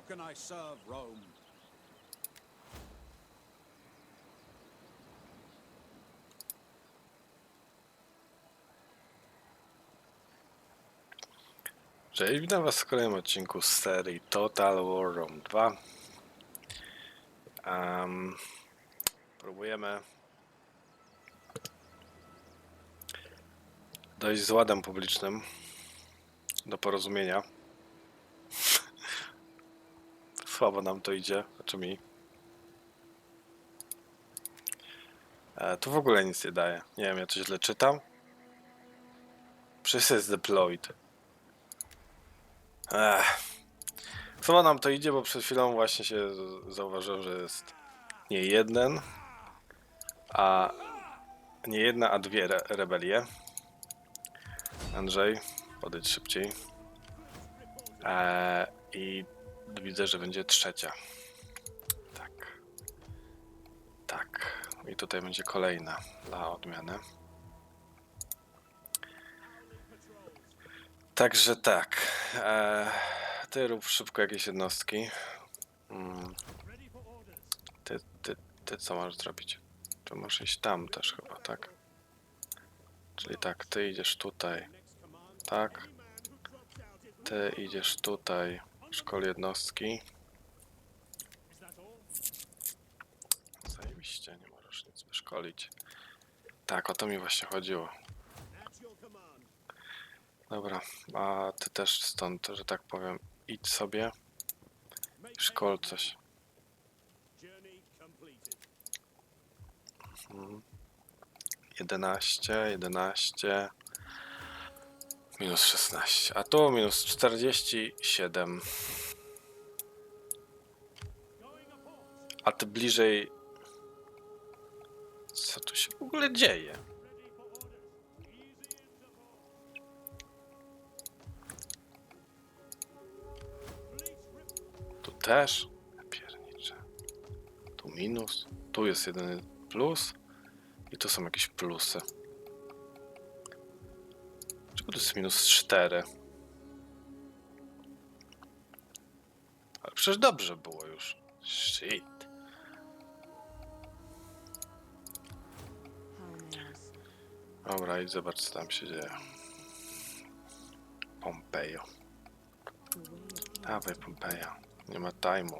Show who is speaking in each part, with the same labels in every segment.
Speaker 1: How can I serve Rome?
Speaker 2: Cześć, witam was w kolejnym odcinku z serii Total War Rome 2. Em, próbujemy dojść z ładem publicznym do porozumienia. Słabo nam to idzie, znaczy mi. E, tu w ogóle nic nie daje. Nie wiem, ja coś źle czytam. Przecież deployed. Ech. Chyba nam to idzie, bo przed chwilą właśnie się zauważyłem, że jest nie jeden, a nie jedna, a dwie re rebelie. Andrzej, podejdź szybciej. Eee, I widzę, że będzie trzecia. Tak. Tak. I tutaj będzie kolejna dla odmiany. Także tak. E, ty rób szybko jakieś jednostki. Mm. Ty, ty, ty co masz zrobić? Ty masz iść tam też chyba, tak? Czyli tak, ty idziesz tutaj. Tak. Ty idziesz tutaj. Szkol jednostki. Zajebiście, nie możesz nic wyszkolić. Tak, o to mi właśnie chodziło. Dobra, a ty też stąd, że tak powiem, idź sobie. Szkol coś. Mhm. 11, 11. Minus 16. A tu minus 47. A ty bliżej. Co tu się w ogóle dzieje? Tu też? Piernicze. Tu minus. Tu jest jeden plus. I tu są jakieś plusy. Tu jest minus 4? Ale przecież dobrze było już. Shit. Dobra, idź zobacz co tam się dzieje. Pompejo. Dawaj Pompeja. Nie ma time'u.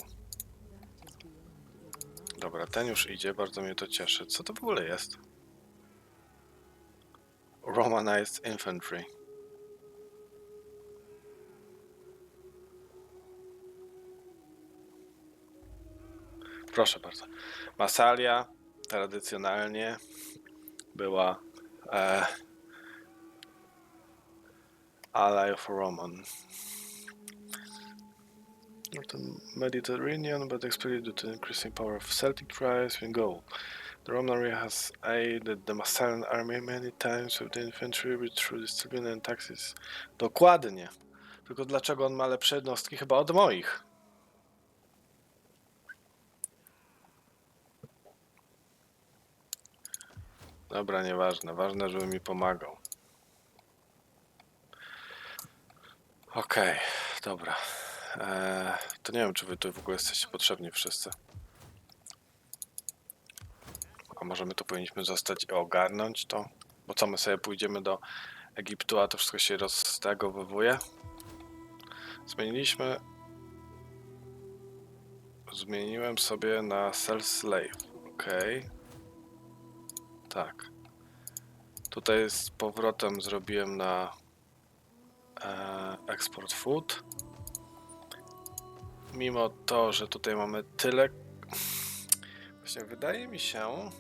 Speaker 2: Dobra, ten już idzie, bardzo mnie to cieszy. Co to w ogóle jest? Romanized Infantry. Proszę bardzo. Masalia tradycjonalnie była e, Ally of Roman. Northern Mediterranean, but expected to the increasing power of Celtic tribes in Gaul. The Roman area has aided the Massilian army many times with the infantry with through discipline and taxes. Dokładnie. Tylko dlaczego on ma lepsze jednostki? Chyba od moich. Dobra, nieważne. Ważne, żeby mi pomagał. Okej, dobra. Eee, to nie wiem, czy wy tu w ogóle jesteście potrzebni wszyscy. A może my tu powinniśmy zostać i ogarnąć to? Bo co, my sobie pójdziemy do Egiptu, a to wszystko się roztegowywuje? Zmieniliśmy... Zmieniłem sobie na Self Slave. Okej. Tak. Tutaj z powrotem zrobiłem na e, Export Food mimo to, że tutaj mamy tyle. Właśnie wydaje mi się,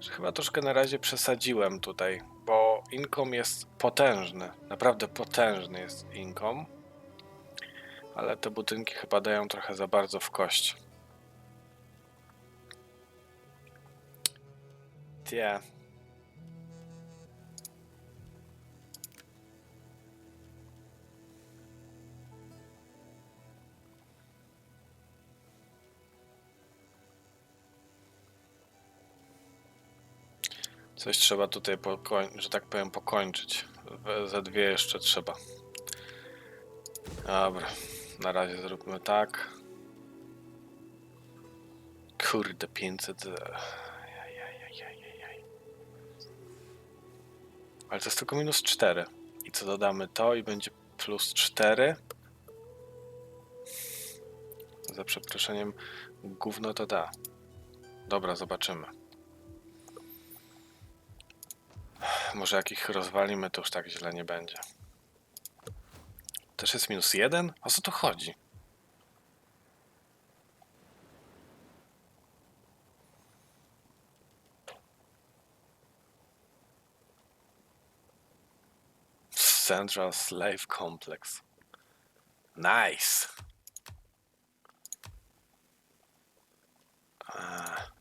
Speaker 2: że chyba troszkę na razie przesadziłem tutaj, bo income jest potężny. Naprawdę potężny jest income. Ale te budynki chyba dają trochę za bardzo w kość. Tie. Coś trzeba tutaj, że tak powiem, pokończyć. Ze dwie jeszcze trzeba. Dobra, na razie zróbmy tak. Kurde, 500. Ale to jest tylko minus 4. I co dodamy to i będzie plus 4. Za przeproszeniem, gówno to da. Dobra, zobaczymy. Może jak ich rozwalimy, to już tak źle nie będzie. Też jest minus 1? O co tu chodzi? Central Slave Complex. Nice. Uh, A.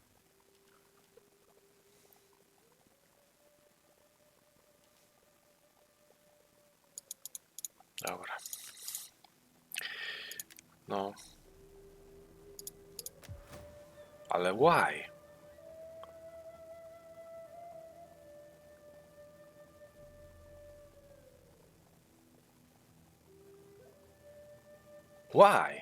Speaker 2: Dobra. No. Ale why? Why?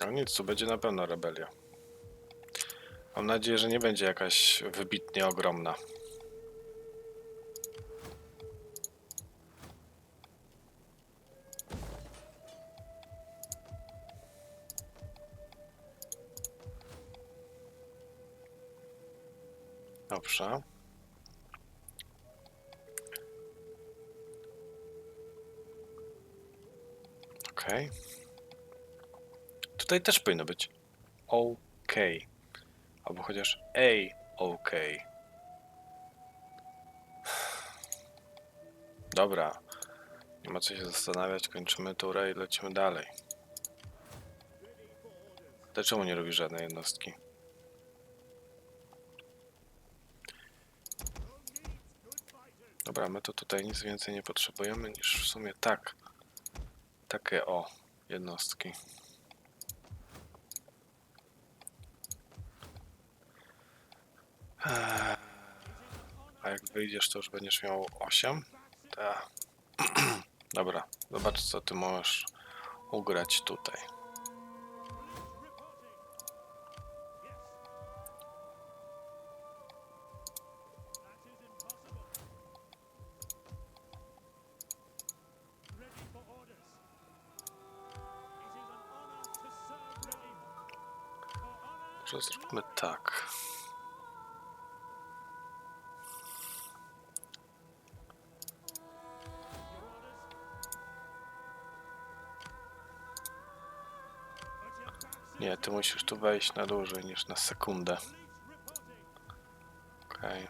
Speaker 2: No nic, tu będzie na pewno rebelia. Mam nadzieję, że nie będzie jakaś wybitnie ogromna. Dobrze. Okej. Tutaj też powinno być OK. Albo chociaż A OK. Dobra. Nie ma co się zastanawiać, kończymy turę i lecimy dalej. Dlaczego nie robi żadnej jednostki? Dobra, my to tutaj nic więcej nie potrzebujemy niż w sumie tak. Takie o jednostki. Eee, A jak wyjdziesz, to już będziesz miał 8? Tak. Dobra, zobacz co ty możesz ugrać tutaj. Tak. Nie, ty musisz tu wejść na dłużej niż na sekundę. Okej.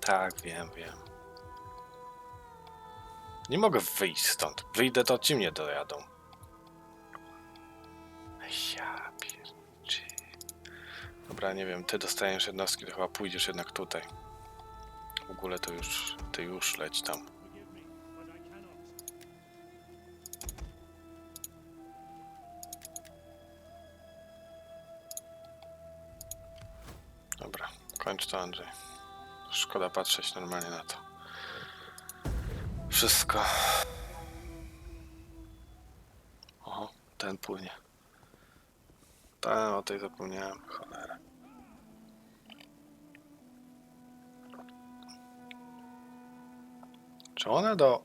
Speaker 2: Tak, wiem, wiem. Nie mogę wyjść stąd. Wyjdę, to ci mnie dojadą. Dobra, nie wiem, ty dostajesz jednostki, to chyba pójdziesz jednak tutaj. W ogóle to już, ty już leć tam. Dobra, kończ to Andrzej. Szkoda patrzeć normalnie na to. Wszystko. O, ten płynie. Ta, o tej zapomniałem. Cholera. Czy one do...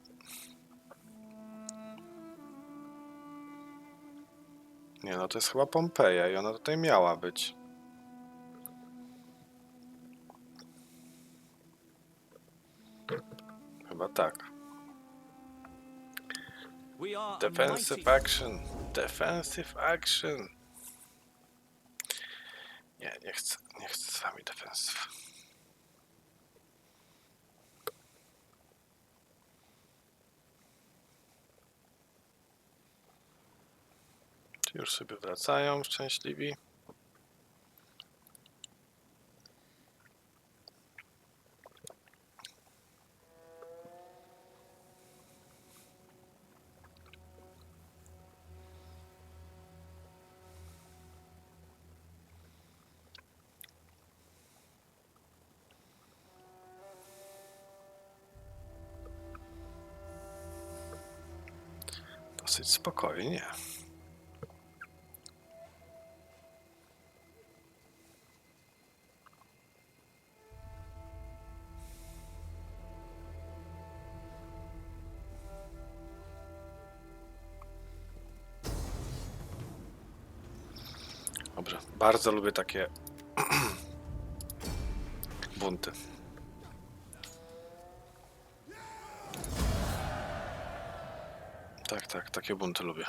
Speaker 2: Nie no, to jest chyba Pompeja i ona tutaj miała być. Chyba tak. Defensive action. Defensive action. Nie, nie chcę, nie chcę z wami defensyw. Już sobie wracają szczęśliwi? dosyć spokojnie. Bardzo lubię takie bunty. Tak, tak, takie bunty lubię.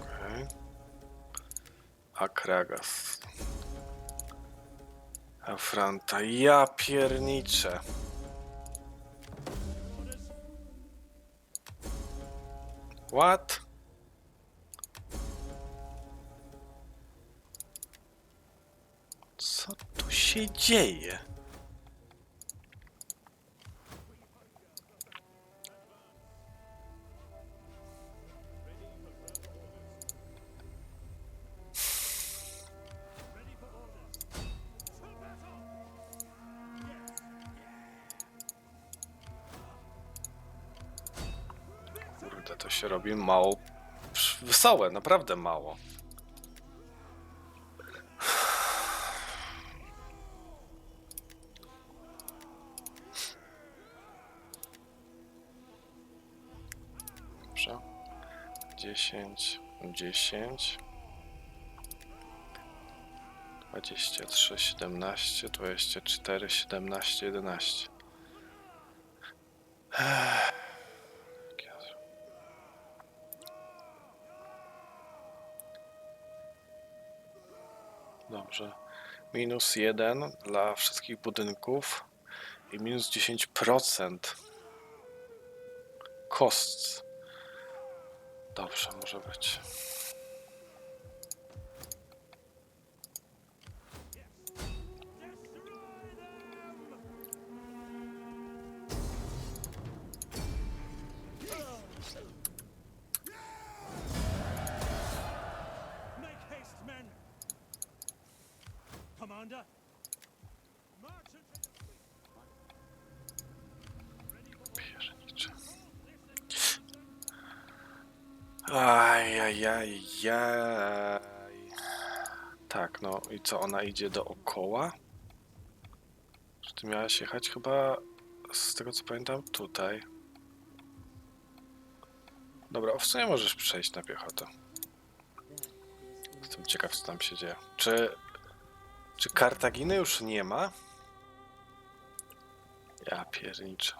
Speaker 2: Okej. Akragas. Afranta. Ja pierniczę. Co tu się dzieje? Się robi mało wesołe, naprawdę mało. Dobrze. 10, 10. 23, 17, 24, 17, 11. Minus 1 dla wszystkich budynków i minus 10% costs. Dobrze, może być. Ajajajaj. Tak, no i co, ona idzie dookoła? Czy ty miałaś jechać chyba, z tego co pamiętam, tutaj. Dobra, w sumie możesz przejść na piechotę. Jestem ciekaw, co tam się dzieje. Czy, czy Kartaginy już nie ma? Ja pierniczę.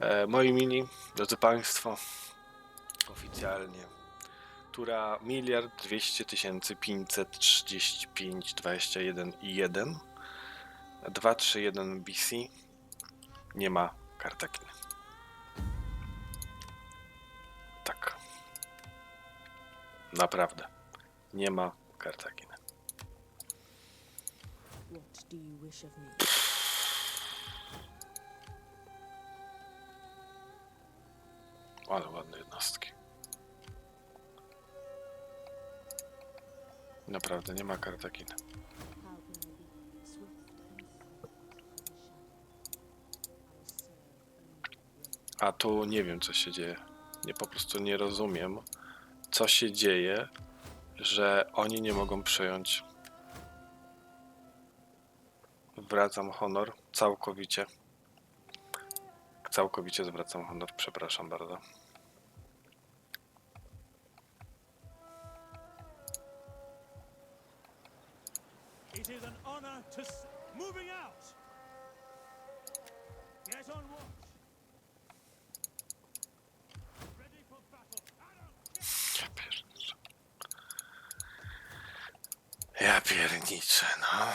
Speaker 2: E, moi mini, drodzy Państwo, oficjalnie. Tura miliard dwieście tysięcy pięćset trzydzieści pięć dwadzieścia jeden i jeden. 231 BC. Nie ma Kartaginy. Tak. Naprawdę. Nie ma Kartaginy. Ale ładne jednostki.
Speaker 3: Shadow? I serve only
Speaker 2: A tu nie wiem, co się dzieje. Nie, po prostu nie rozumiem, co się dzieje, że oni nie mogą przyjąć. Zwracam honor całkowicie. Całkowicie zwracam honor, przepraszam bardzo.
Speaker 1: To moving out. Get on watch. Ready for battle.
Speaker 2: Ja pierniczę. No.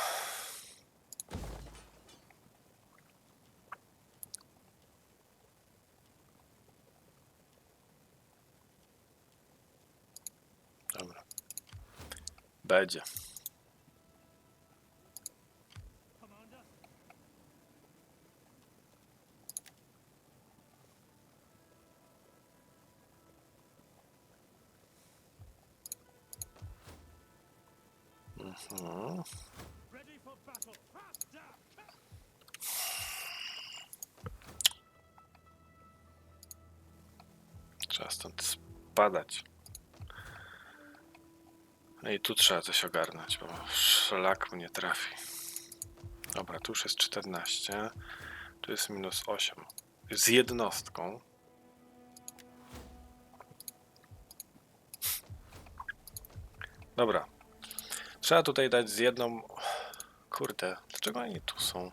Speaker 2: Będzie. Trzeba stąd spadać. No i tu trzeba coś ogarnąć, bo szlak mnie trafi. Dobra, tu już jest 14. Tu jest minus 8. Z jednostką. Dobra. Trzeba tutaj dać z jedną... Kurde, dlaczego oni tu są?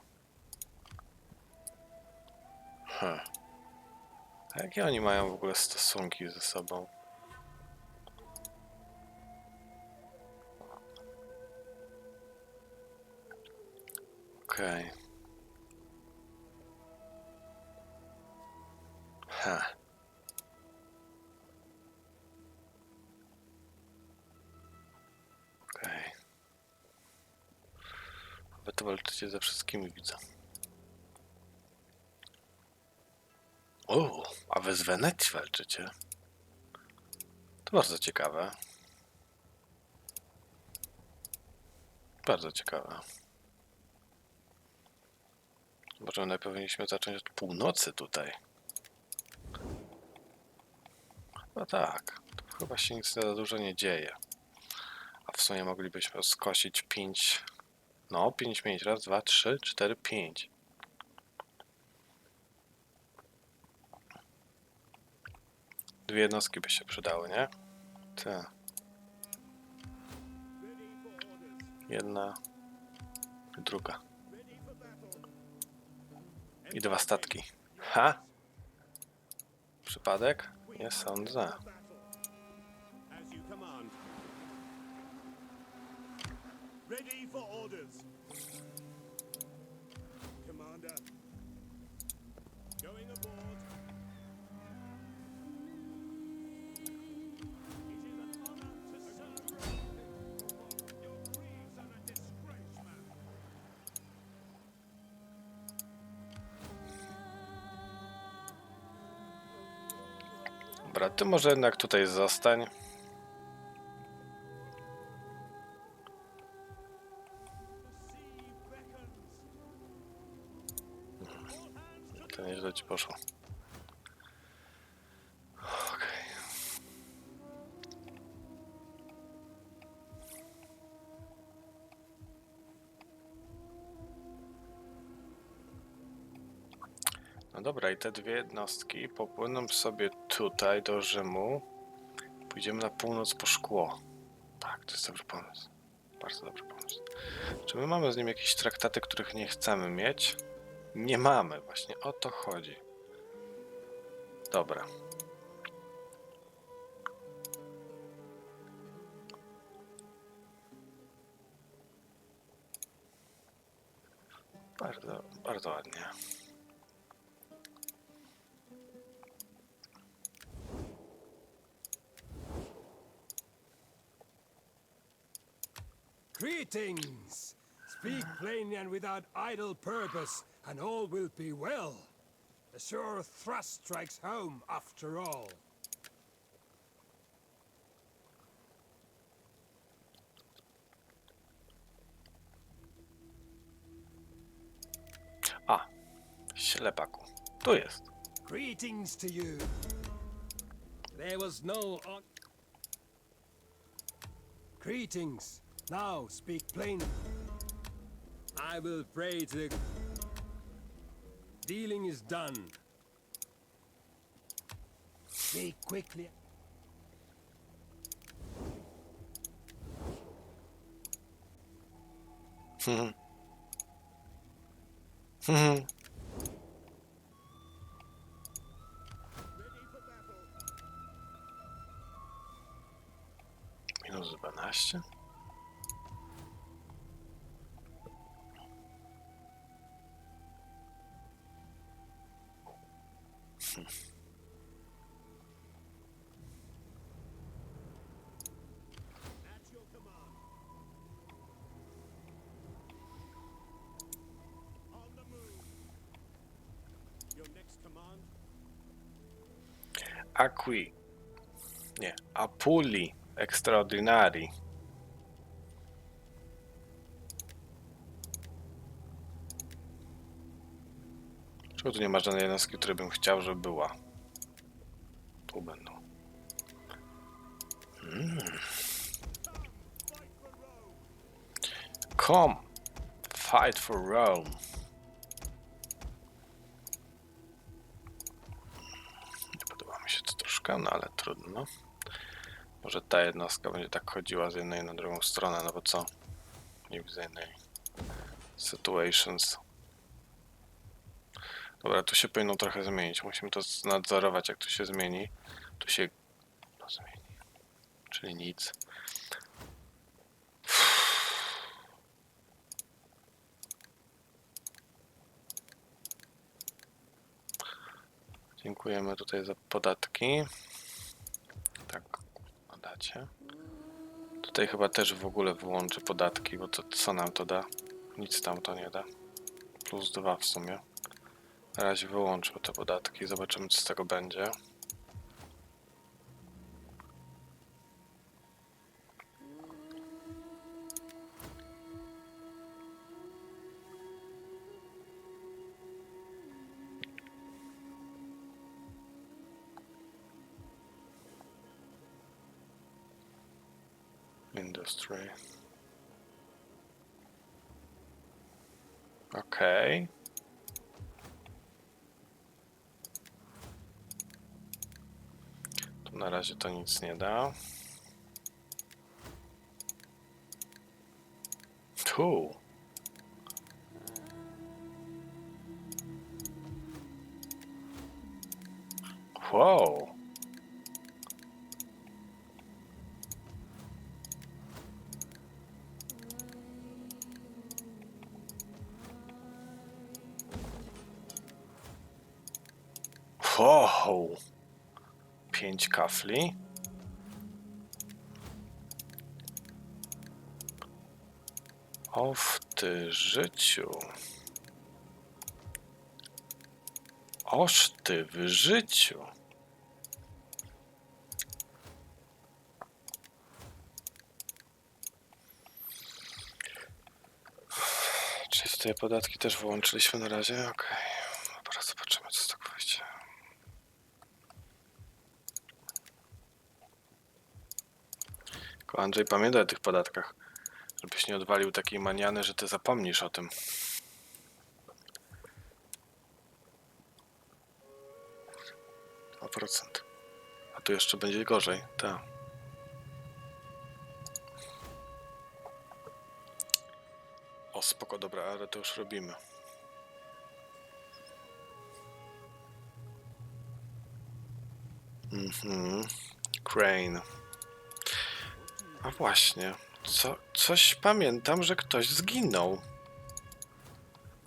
Speaker 2: Hm. A jakie oni mają w ogóle stosunki ze sobą? Okej. Ha. Walczycie ze wszystkimi, widzę. O, a wy z Wenecji walczycie? To bardzo ciekawe. Bardzo ciekawe. Może najpierw powinniśmy zacząć od północy tutaj. No tak, tu chyba się nic za dużo nie dzieje. A w sumie moglibyśmy skosić 5. No, 5 mieć. Raz, dwa, trzy, cztery, pięć. Dwie jednostki by się przydały, nie? Te. Jedna. Druga. I dwa statki. Ha? Przypadek? Nie sądzę.
Speaker 1: Ready for orders. Commander. Going aboard.
Speaker 2: Dobra, ty może jednak tutaj zostań. Dobra, i te dwie jednostki popłyną sobie tutaj do Rzymu. Pójdziemy na północ po szkło. Tak, to jest dobry pomysł. Bardzo dobry pomysł. Czy my mamy z nim jakieś traktaty, których nie chcemy mieć? Nie mamy, właśnie o to chodzi. Dobra.
Speaker 4: Greetings! Speak plainly and without idle purpose, and all will be well. A sure thrust strikes home after all.
Speaker 2: A, ślepaku. Tu jest.
Speaker 4: Greetings to you. There was no. Greetings. Now speak plainly. I will pray to the. Dealing is done. Speak quickly.
Speaker 1: ready for battle.
Speaker 2: Minus 12. Acqui. Nie, Apuli Extraordinari. Czego tu nie ma żadnej jednostki, której bym chciał, żeby była? Tu będą. Hmm. Come, fight for Rome. Troszkę, no ale trudno. Może ta jednostka będzie tak chodziła z jednej na drugą stronę, no bo co? Nie widzę innej situations. Dobra, tu się powinno trochę zmienić. Musimy to nadzorować, jak to się zmieni. Tu się no, zmieni. Czyli nic. Dziękujemy tutaj za podatki. Tak, dacie. Tutaj chyba też w ogóle wyłączę podatki, bo to co nam to da? Nic tam to nie da. Plus dwa w sumie. Na razie wyłączmy te podatki, zobaczymy co z tego będzie. Industry. Okej. Tu na razie to nic nie da. Tu. Wow. Pięć kafli. O w ty życiu. Oż ty w życiu. Czy tutaj podatki też wyłączyliśmy na razie? Okej. Dobra, zobaczymy co z tego Tylko Andrzej pamiętaj o tych podatkach. Żebyś nie odwalił takiej maniany, że ty zapomnisz o tym. Procent. A tu jeszcze będzie gorzej, tak. O, spoko, dobra, ale to już robimy. Mhm. Crane. A właśnie, co, coś pamiętam, że ktoś zginął.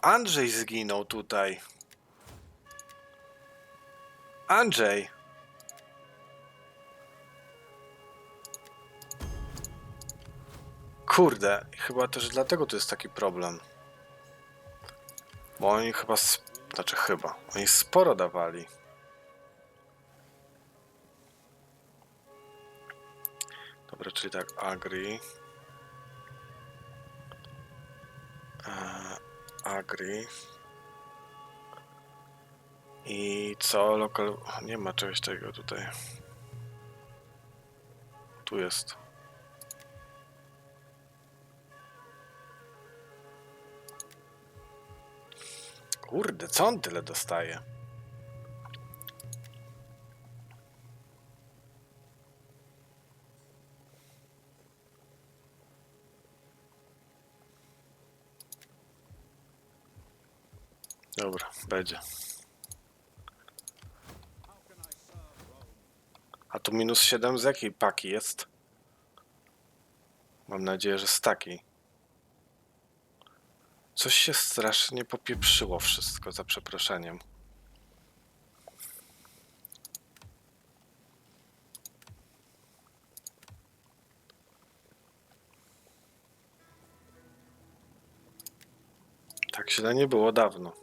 Speaker 2: Andrzej zginął tutaj. Andrzej. Kurde, chyba też dlatego to jest taki problem. Bo oni chyba, znaczy chyba, oni sporo dawali. Dobra, czyli tak, agri. E, agri. I co? Lokal... Nie ma czegoś takiego tutaj. Tu jest. Kurde, co on tyle dostaje? Dobra, będzie. A tu minus 7 z jakiej paki jest? Mam nadzieję, że z takiej. Coś się strasznie popieprzyło wszystko, za przeproszeniem. Tak źle nie było dawno.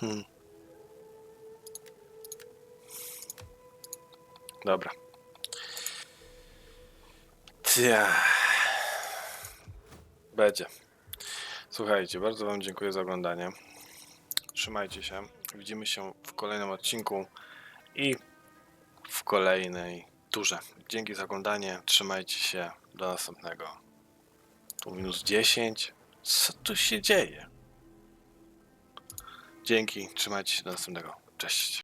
Speaker 2: Hmm. Dobra. Tia. Będzie. Słuchajcie, bardzo Wam dziękuję za oglądanie. Trzymajcie się. Widzimy się w kolejnym odcinku i w kolejnej turze. Dzięki za oglądanie. Trzymajcie się. Do następnego. Tu minus 10. Co tu się dzieje? Dzięki. Trzymajcie się do następnego. Cześć.